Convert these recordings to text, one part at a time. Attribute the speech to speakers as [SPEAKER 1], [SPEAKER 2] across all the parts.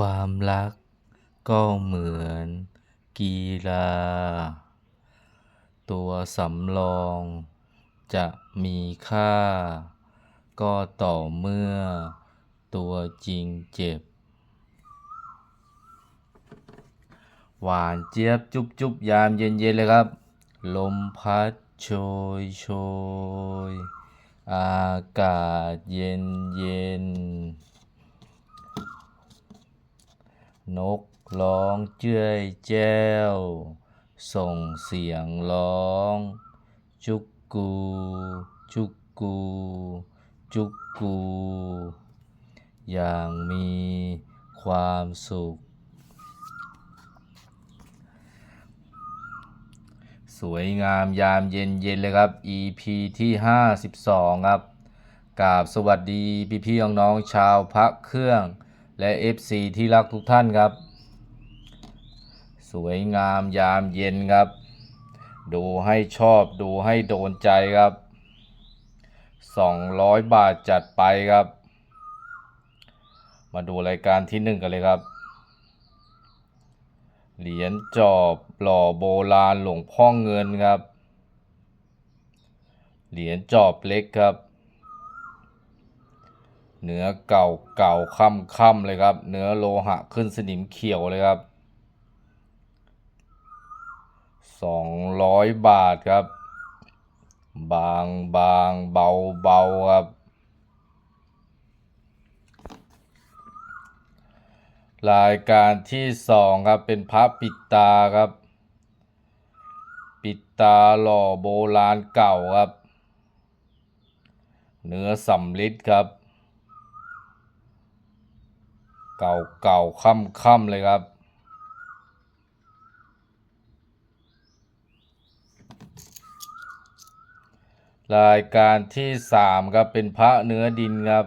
[SPEAKER 1] ความรักก็เหมือนกีฬา ตัวสำรองจะมีค่า ก็ต่อเมื่อตัวจริงเจ็บ หวานเจี๊ยบจุบจุบยามเย็นเย็นเลยครับ ลมพัดโชยโชย อากาศเย็นเย็น นกร้องเจ้ยแจ้ว ส่งเสียงร้อง จุกกู จุกกู จุกกู อย่างมีความสุข สวยงามยามเย็นเย็นเลยครับ EP ที่ 52 ครับกราบสวัสดีพี่พี่ๆน้องๆชาวพระเครื่อง และ FC ที่รักทุกท่านครับ สวยงามยามเย็นครับ ดูให้ชอบดูให้โดนใจครับ 200 บาทจัดไปครับ มาดูรายการที่หนึ่งกันเลยครับ เหรียญจอบหล่อโบราณหลวงพ่อเงินครับ เหรียญจอบเล็กครับ เนื้อเก่าเก่าค่ำค่ำเลยครับ เนื้อโลหะขึ้นสนิมเขียวเลยครับสองร้อยบาทครับ บางบางเบาเบาครับ รายการที่สองครับ เป็นพระปิดตาครับ ปิดตาหล่อโบราณเก่าครับ เนื้อสำลิดครับ เก่าเก่าค่ำค่ำเลยครับ รายการที่สามครับเป็นพระเนื้อดินครับ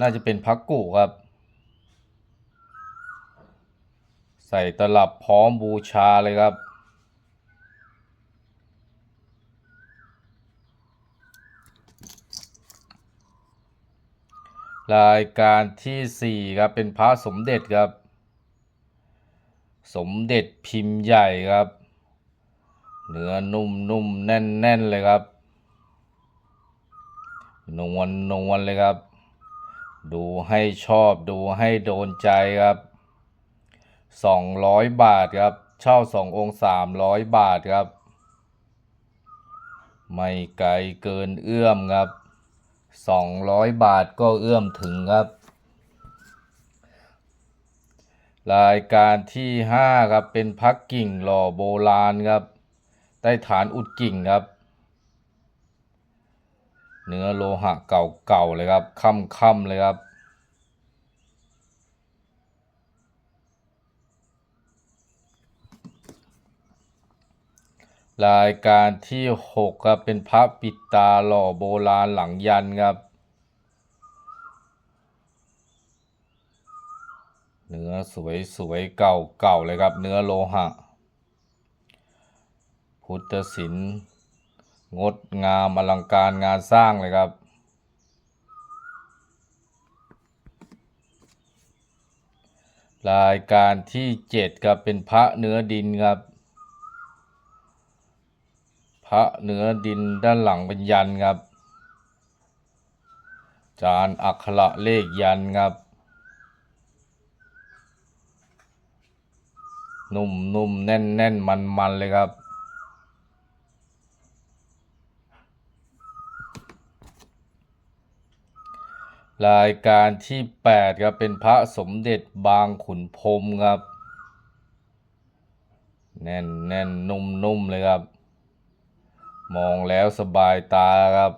[SPEAKER 1] น่าจะเป็นพระกุครับ ใส่ตลับพร้อมบูชาเลยครับ รายการที่สี่ครับ เป็นพระสมเด็จครับ สมเด็จพิมพ์ใหญ่ครับ เนื้อนุ่มนุ่มแน่นแน่นเลยครับ นวลนวลเลยครับ ดูให้ชอบดูให้โดนใจครับสองร้อยบาทครับ เช่าสององค์สามร้อยบาทครับ ไม่ไกลเกินเอื้อมครับ สองร้อยบาทก็เอื้อมถึงครับ รายการที่ห้าครับ เป็นพักกิ่งหล่อโบราณครับ ใต้ฐานอุดกิ่งครับ เนื้อโลหะเก่าๆเลยครับค่ำๆเลยครับ รายการที่หกครับเป็นพระปิดตาหล่อโบราณหลังยันครับ เนื้อสวยสวยเก่าเก่าเลยครับ เนื้อโลหะ พุทธศิลป์งดงามอลังการงานสร้างเลยครับรายการที่เจ็ดครับเป็นพระเนื้อดินครับ พระเนื้อดินด้านหลังเป็นยันครับ จานอักขระเลขยันครับ นุ่มนุ่มแน่นแน่นมันมันเลยครับ รายการที่แปดครับ เป็นพระสมเด็จบางขุนพรมครับ แน่นแน่นนุ่มนุ่มเลยครับ มองแล้วสบายตาครับ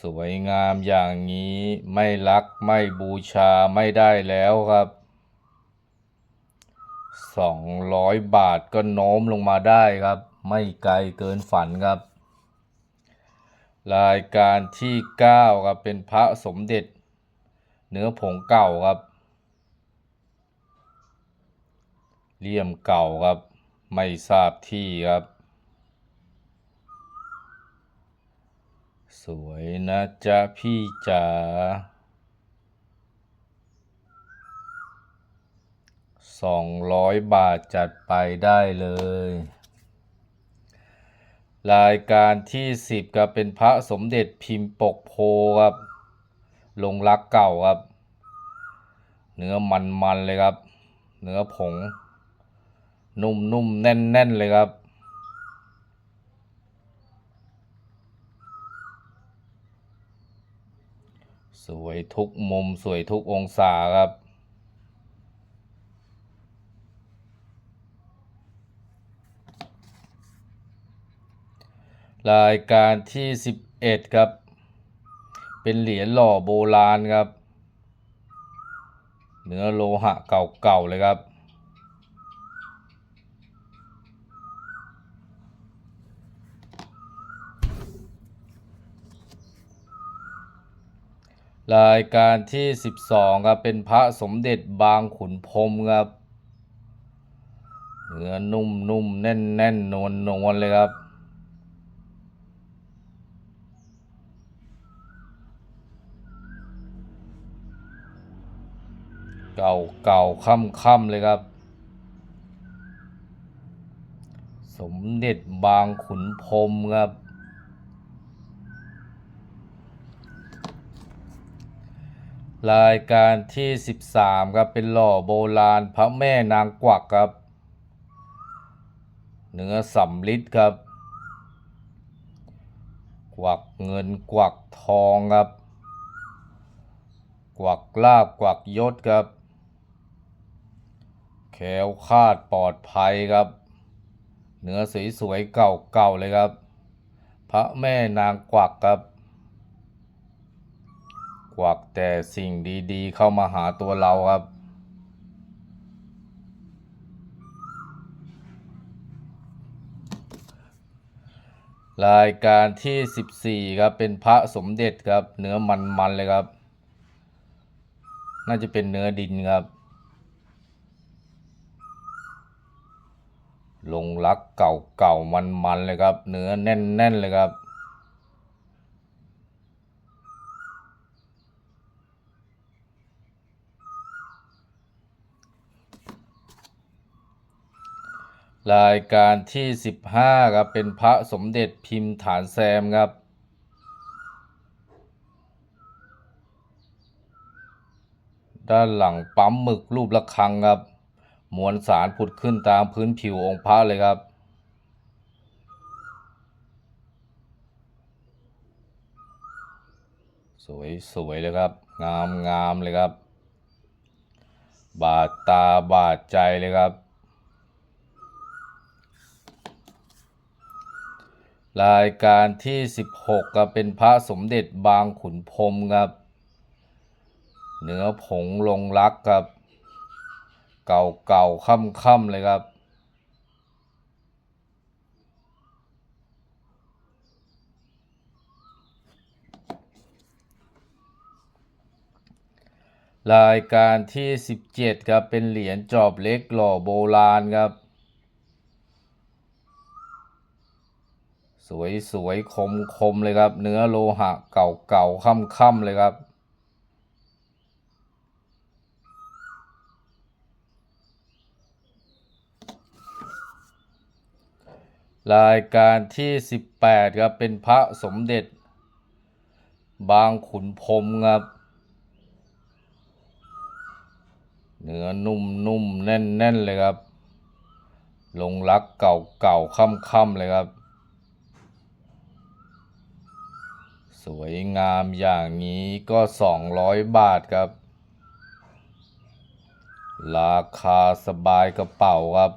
[SPEAKER 1] สวยงามอย่างนี้ไม่รักไม่บูชาไม่ได้แล้วครับสองร้อยบาทก็โน้มลงมาได้ครับ ไม่ไกลเกินฝันครับ รายการที่เก้าครับเป็นพระสมเด็จ เนื้อผงเก่าครับเลี่ยมเก่าครับ ไม่ทราบที่ครับ สวยนะจ๊ะพี่จ๋าสองร้อยบาทจัดไปได้เลย รายการที่สิบก็เป็นพระสมเด็จพิมพ์ปกโพครับ ลงรักเก่าครับ เนื้อมันๆเลยครับ เนื้อผง นุ่มๆ แน่น ๆ เลยครับสวยทุกมุมสวยทุกองศาครับ รายการที่ 11 ครับ เป็นเหรียญหล่อโบราณครับ เนื้อโลหะเก่าๆเลยครับ รายการที่ 12ครับเป็นพระสมเด็จบางขุนพรมครับเนื้อนุ่มๆแน่นๆนวลๆเลยครับ เก่าเก่าค่ำค่ำเลยครับ สมเด็จบางขุนพรมครับ รายการที่ 13ครับเป็นหล่อโบราณพระแม่นางกวักครับ เนื้อสำลิดครับ กวักเงินกวักทองครับ กวักลาบกวักยศครับแคล้วคาดปลอดภัยครับ เนื้อสวยๆเก่าๆเลยครับ พระแม่นางกวักครับ กวักแต่สิ่งดีๆ เข้ามาหาตัวเราครับ รายการที่ 14 ครับ เป็นพระสมเด็จครับ เนื้อมันๆเลยครับ น่าจะเป็นเนื้อดินครับ ลงรักเก่าๆมันๆเลยครับ เนื้อแน่นๆเลยครับ รายการที่ 15ครับเป็นพระสมเด็จพิมพ์ฐานแซมครับด้านหลังปั๊มหมึกรูประฆังครับ มวลสารผุดขึ้นตามพื้นผิวองค์พระเลยครับ สวยสวยเลยครับ งามงามเลยครับ บาดตาบาดใจเลยครับ รายการที่ 16ก็เป็นพระสมเด็จบางขุนพรมครับเนื้อผงลงรักครับ เก่าเก่าค่ำค่ำๆเลยครับ รายการที่ 17 ครับ เป็นเหรียญจอบเล็กหล่อโบราณครับ สวยสวยคมคมเลยครับ เนื้อโลหะเก่าเก่าค่ำค่ำๆเลยครับ รายการที่ 18 ครับ เป็นพระสมเด็จ บางขุนพรมครับ เนื้อนุ่มนุ่มแน่นแน่นๆเลยครับ ลงรักเก่าเก่าค่ำค่ำๆเลยครับ วยงามอย่างนี้ก็ 200 บาทครับ ราคาสบายกระเป๋าครับ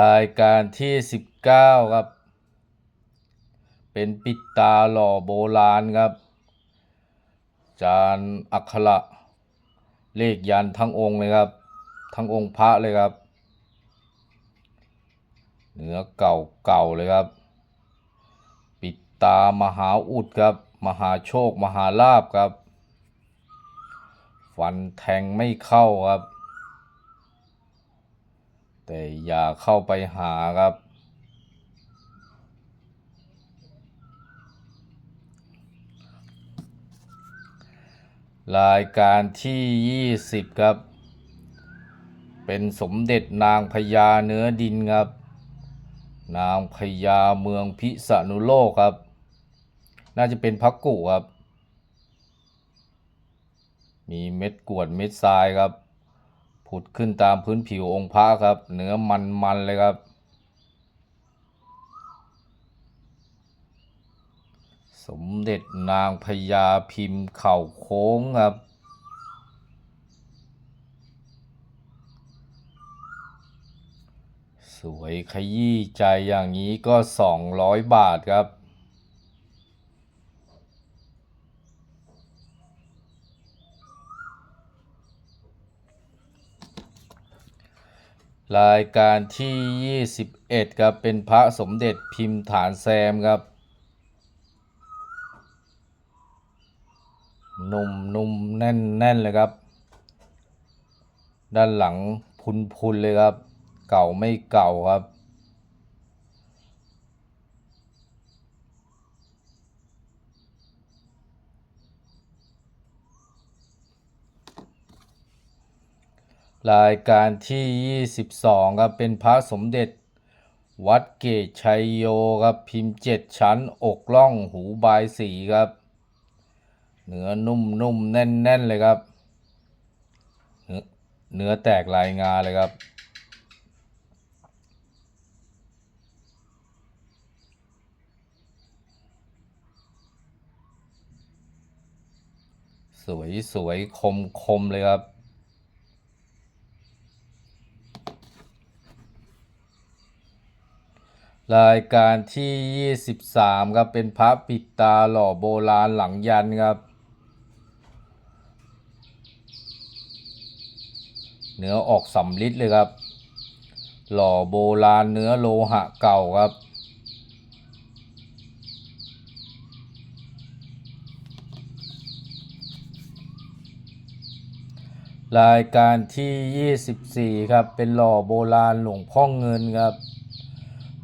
[SPEAKER 1] รายการที่ 19 ครับ เป็นปิดตาหล่อโบราณครับ จานอักขระเลขยันทั้งองค์เลยครับ ทั้งองค์พระเลยครับ เนื้อเก่าเก่าเลยครับ ปิดตามหาอุดครับ มหาโชคมหาลาบครับ ฟันแทงไม่เข้าครับ แต่อย่าเข้าไปหาครับรายการที่ 20 ครับ เป็นสมเด็จนางพญาเนื้อดินครับ นางพญาเมืองพิษณุโลกครับ น่าจะเป็นพักกุครับ มีเม็ดกวดเม็ดทรายครับ ผุดขึ้นตามพื้นผิวองค์พระครับ เนื้อมันๆเลยครับ สมเด็จนางพญาพิมพ์เข่าโค้งครับ วยขยี้ใจอย่างนี้ก็ 200 บาทครับ รายการที่ 21 ครับ เป็นพระสมเด็จพิมพ์ฐานแซมครับนุ่มนุ่มแน่นแน่นเลยครับ ด้านหลังพุนพุนเลยครับ เก่าไม่เก่าครับ รายการที่ 22 ครับ เป็นพระสมเด็จ วัดเกตชัยโยครับ พิมพ์เจ็ดชั้น อกล่องหูบายสีครับ เนื้อนุ่มนุ่มแน่นแน่นเลยครับ เนื้อแตกลายงาเลยครับ สวยสวยคมคมเลยครับ รายการที่ 23 ครับ เป็นพระปิดตาหล่อโบราณหลังยันครับ เนื้อออกสำลิดเลยครับ หล่อโบราณเนื้อโลหะเก่าครับ รายการที่ 24 ครับ เป็นหล่อโบราณหลวงพ่อเงินครับ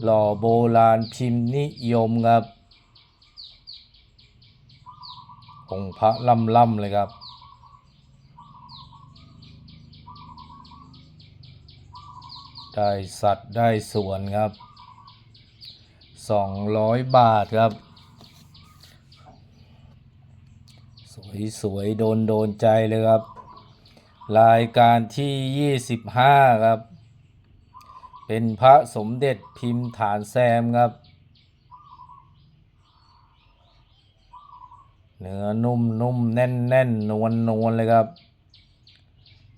[SPEAKER 1] หล่อโบราณพิมพ์นิยมครับองค์พระล่ำล่ำๆเลยครับ ได้สัตว์ได้สวนครับ 200 บาทครับ สวยสวยโดนโดนใจเลยครับ รายการที่ 25 ครับ เป็นพระสมเด็จพิมพ์ฐานแซมครับ เนื้อนุ่มนุ่มแน่นแน่นนวลนวลเลยครับ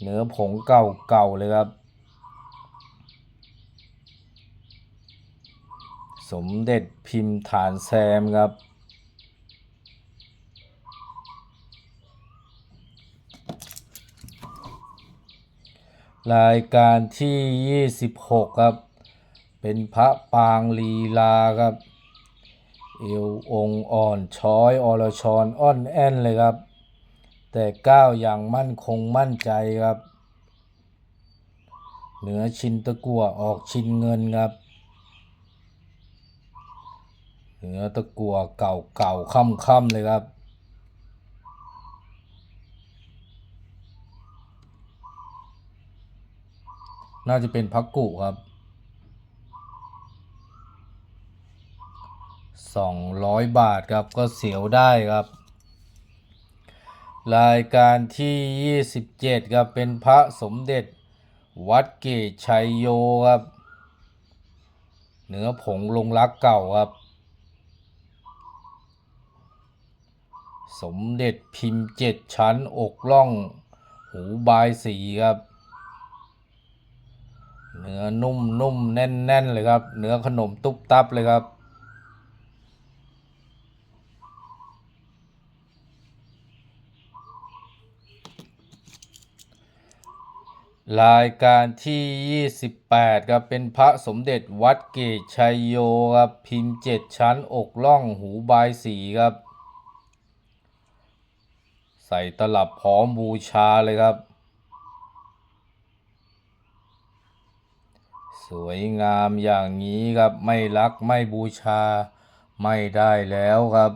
[SPEAKER 1] เนื้อผงเก่าเก่าเลยครับ สมเด็จพิมพ์ฐานแซมครับ รายการที่ 26 ครับ เป็นพระปางลีลาครับ เอวองอ่อนช้อยอรชรอ่อนแอนเลยครับ แต่ก้าวอย่างมั่นคงมั่นใจครับ เหนือชินตะกั่วออกชินเงินครับเหนือตะกั่วเก่าเก่าค่ำค่ำเลยครับ น่าจะเป็นพักกุครับสองร้อยบาทครับก็เสียวได้ครับ รายการที่ยี่สิบเจ็ดครับเป็นพระสมเด็จวัดเกตชัยโยครับเนื้อผงลงรักเก่าครับ สมเด็จพิมพ์เจ็ดชั้นอกล่อง หูบายสีครับ เนื้อนุ่มนุ่มแน่นแน่นเลยครับ เนื้อขนมตุ๊บตับเลยครับรายการที่ 28ครับเป็นพระสมเด็จวัดเกตชัยโยครับพิมพ์เจ็ดชั้นอกล่องหูบายสีครับ ใส่ตลับพร้อมบูชาเลยครับ สวยงามอย่างนี้ครับไม่รักไม่บูชาไม่ได้แล้วครับ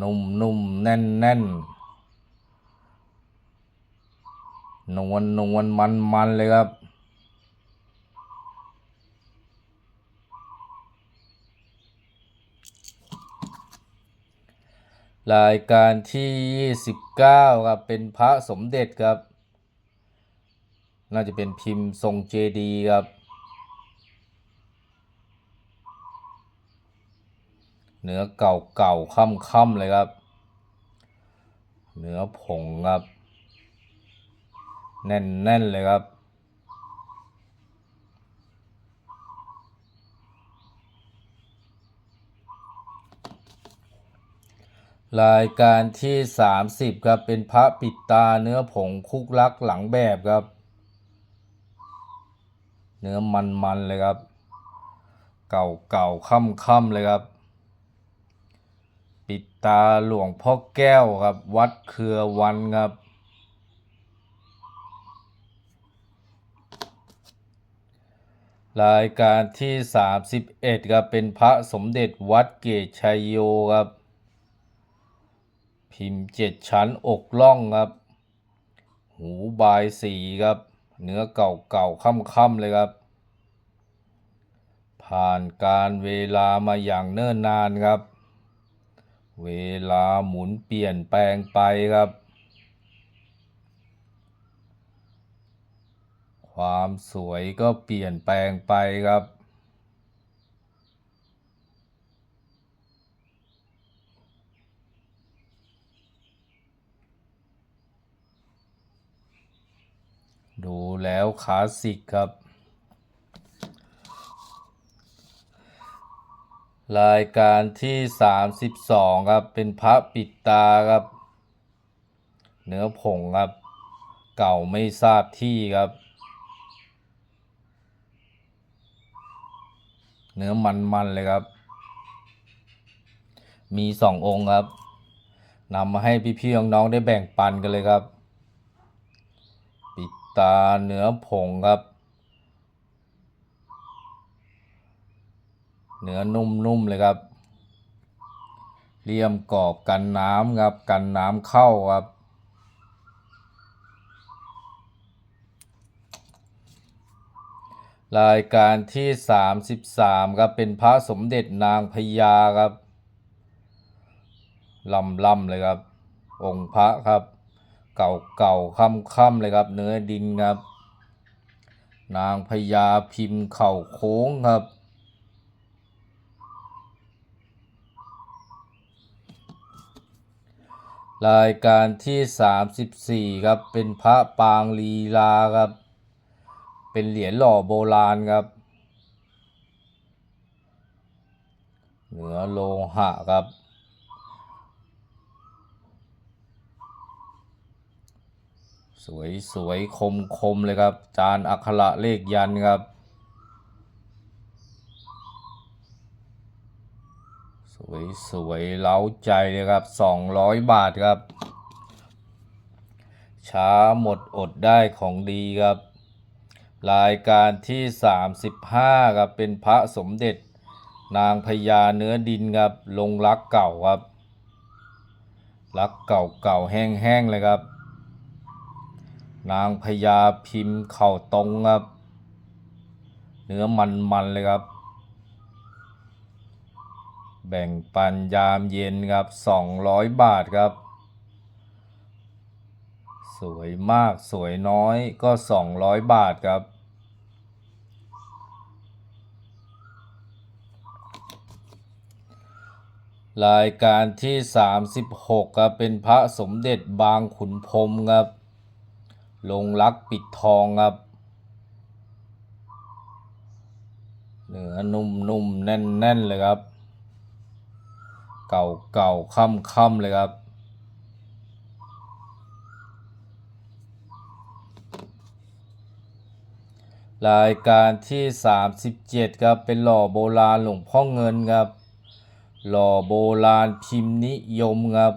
[SPEAKER 1] นุ่มนุ่มแน่นแน่นนวลนวลมันมันเลยครับ รายการที่ 29 ครับ เป็นพระสมเด็จครับ น่าจะเป็นพิมพ์ทรงเจดีครับเนื้อเก่าเก่าค่ำค่ำๆเลยครับ เนื้อผงครับ แน่นแน่นๆเลยครับ รายการที่ 30 ครับ เป็นพระปิดตาเนื้อผงคุกลักหลังแบบครับ เนื้อมันมันๆเลยครับ เก่าเก่าค่ำค่ำๆเลยครับ ปิดตาหลวงพ่อแก้วครับ วัดเครือวันครับ รายการที่ 31ครับเป็นพระสมเด็จวัดเกตชัยโยครับ พิมพ์เจ็ดชั้นอกล่องครับ หูบายสีครับ เนื้อเก่าเก่าค่ำค่ำๆเลยครับ ผ่านการเวลามาอย่างเนิ่นนานครับ เวลาหมุนเปลี่ยนแปลงไปครับ ความสวยก็เปลี่ยนแปลงไปครับ ดูแล้วคลาสสิกครับ รายการที่ 32 ครับ เป็นพระปิดตาครับ เนื้อผงครับ เก่าไม่ทราบที่ครับ เนื้อมันๆเลยครับ มีสององค์ครับนำมาให้พี่ๆน้องๆได้แบ่งปันกันเลยครับ ตาเหนือผงครับ เนื้อนุ่มๆเลยครับเลี่ยมกรอบกันน้ำครับ กันน้ำเข้าครับ รายการที่ 33 ครับ เป็นพระสมเด็จนางพญาครับลำลำเลยครับ องค์พระครับ เก่าเก่าค่ำค่ำๆเลยครับ เนื้อดินครับ นางพญาพิมพ์เข่าโค้งครับรายการที่ 34 ครับ เป็นพระปางลีลาครับ เป็นเหรียญหล่อโบราณครับ เหนือโลหะครับ สวยสวยคมคมเลยครับ จานอักขระเลขยันครับ สวยสวยเล้าใจเลยครับสองร้อยบาทครับ ช้าหมดอดได้ของดีครับ รายการที่ 35 ครับ เป็นพระสมเด็จ นางพญาเนื้อดินครับ ลงรักเก่าครับ รักเก่าเก่าแห้งๆเลยครับ นางพญาพิมพ์เข่าตรงครับ เนื้อมันมันๆเลยครับ แบ่งปันยามเย็นครับ 200 บาทครับ สวยมากสวยน้อยก็ 200 บาทครับรายการที่ 36ครับเป็นพระสมเด็จบางขุนพรมครับ ลงรักปิดทองครับเนื้อนุ่มๆแน่นๆเลยครับ เก่าเก่าค่ำค่ำๆเลยครับรายการที่ 37 ครับ เป็นหล่อโบราณหลวงพ่อเงินครับ หล่อโบราณพิมพ์นิยมครับ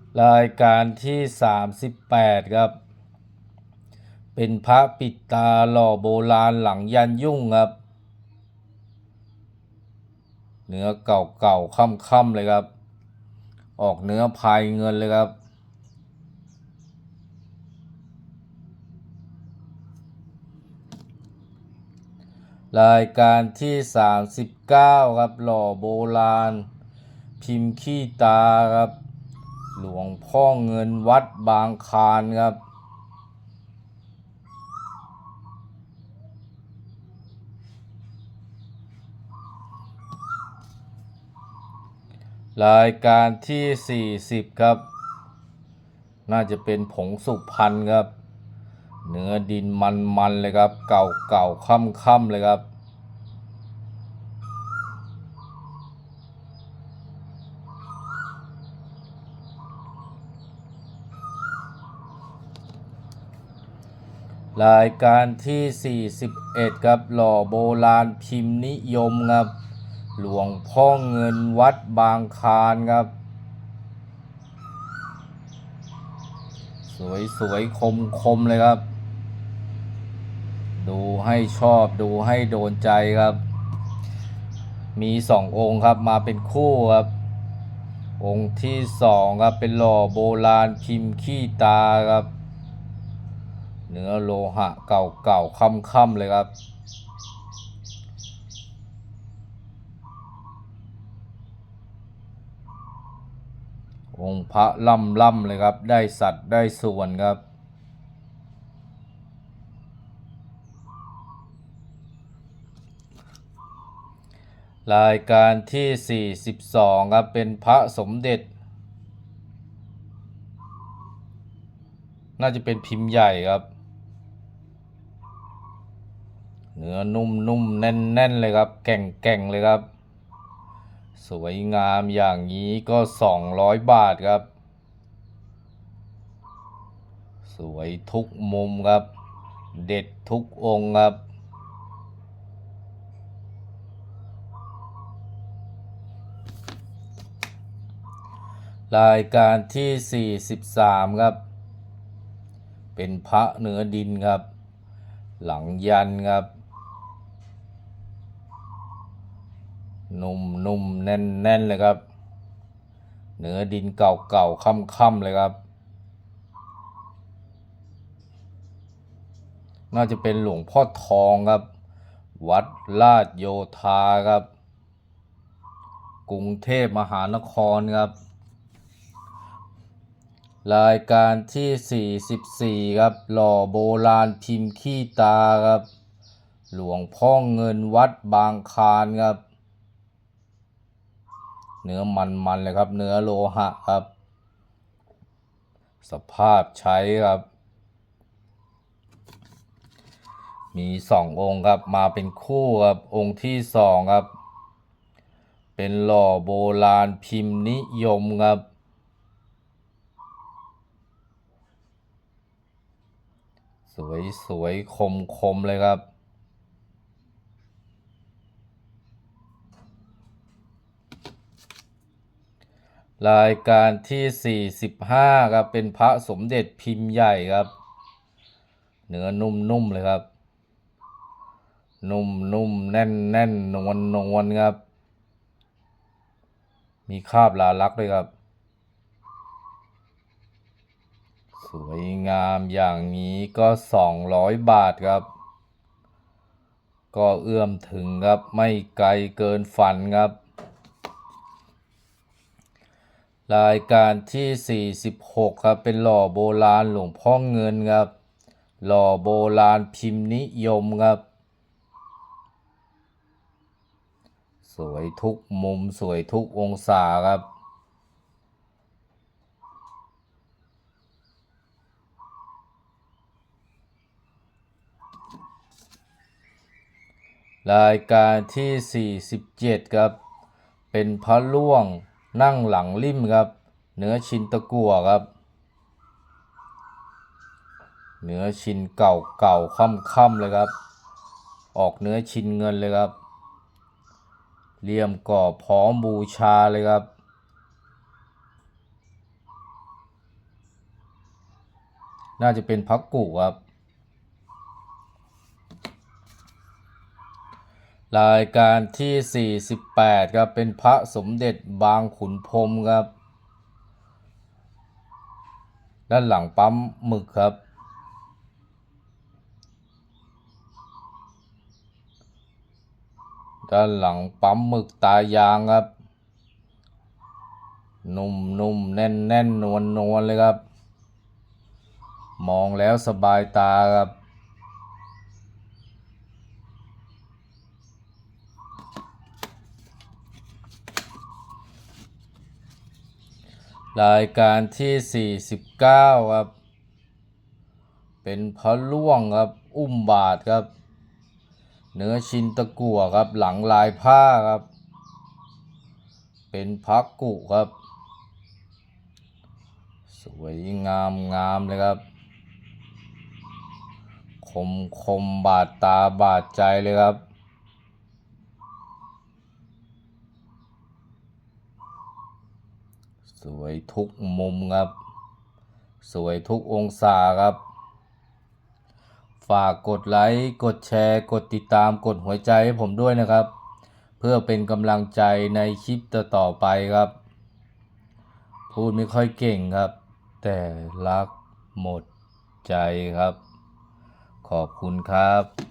[SPEAKER 1] น รายการที่ 38 ครับ เป็นพระปิดตาหล่อโบราณหลังยันยุ่งครับ เนื้อเก่าๆค่ำๆเลยครับ ออกเนื้อพายเงินเลยครับรายการที่ 39 ครับ หล่อโบราณ พิมพ์ขี้ตาครับ หลวงพ่อเงินวัดบางคานครับ รายการที่ 40 ครับ น่าจะเป็นผงสุพรรณครับ เนื้อดินมันๆเลยครับ เก่าๆค่ำๆเลยครับ รายการที่ 41ครับหล่อโบราณพิมพ์นิยมครับ หลวงพ่อเงินวัดบางคานครับ สวยสวยคมคมเลยครับ ดูให้ชอบดูให้โดนใจครับ มีสององค์ครับมาเป็นคู่ครับ องค์ที่สองครับเป็นหล่อโบราณพิมพ์ขี้ตาครับ เนื้อโลหะเก่าๆค่ำๆเลยครับ องค์พระล่ำล่ำเลยครับ ได้สัตว์ได้ส่วนครับรายการที่ 42 ครับ เป็นพระสมเด็จ น่าจะเป็นพิมพ์ใหญ่ครับ เนื้อนุ่มนุ่มแน่นแน่นเลยครับ แก่งแก่งเลยครับ สวยงามอย่างนี้ก็ 200 บาทครับ สวยทุกมุมครับ เด็ดทุกองครับ รายการที่ 43 ครับ เป็นพระเนื้อดินครับ หลังยันครับ นุ่มนุ่มแน่นแน่นเลยครับ เนื้อดินเก่าเก่าค่ำค่ำเลยครับ น่าจะเป็นหลวงพ่อทองครับ วัดลาดโยธาครับ กรุงเทพมหานครครับ รายการที่ 44 ครับ หล่อโบราณพิมพ์ขี้ตาครับหลวงพ่อเงินวัดบางคานครับ เนื้อมันๆเลยครับ เนื้อโลหะครับ สภาพใช้ครับ มีสององค์ครับมาเป็นคู่ครับ องค์ที่สองครับ เป็นหล่อโบราณพิมพ์นิยมครับสวยสวยคมคมเลยครับ รายการที่ 45ครับเป็นพระสมเด็จพิมพ์ใหญ่ครับ เนื้อนุ่มๆเลยครับ นุ่มๆแน่นๆนวลนวลๆครับ มีคาบลาลักด้วยครับ สวยงามอย่างนี้ก็ 200 บาทครับ ก็เอื้อมถึงครับไม่ไกลเกินฝันครับ รายการที่ 46 ครับ เป็นหล่อโบราณหลวงพ่อเงินครับ หล่อโบราณพิมพ์นิยมครับ สวยทุกมุมสวยทุกองศาครับรายการที่ 47 ครับ เป็นพระล่วง นั่งหลังริมครับ เนื้อชิ้นตะกั่วครับ เนื้อชิ้นเก่าเก่าค่ำๆเลยครับ ออกเนื้อชิ้นเงินเลยครับเหลี่ยมก่อพร้อมบูชาเลยครับ น่าจะเป็นพักกูครับ รายการที่ 48ครับเป็นพระสมเด็จบางขุนพรมครับ ด้านหลังปั๊มหมึกครับ ด้านหลังปั๊มหมึกตายางครับ นุ่มนุ่มแน่นแน่นนวลนวลเลยครับ มองแล้วสบายตาครับ รายการที่ 49 ครับ เป็นพระล่วงครับ อุ้มบาทครับ เนื้อชินตะกั่วครับ หลังลายผ้าครับ เป็นพักกุครับ สวยงามงามเลยครับ คมคมบาดตาบาดใจเลยครับ สวยทุกมุมครับ สวยทุกองศาครับ ฝากกดไลค์กดแชร์กดติดตามกดหัวใจให้ผมด้วยนะครับ เพื่อเป็นกำลังใจในคลิปต่อๆไปครับ พูดไม่ค่อยเก่งครับ แต่รักหมดใจครับ ขอบคุณครับ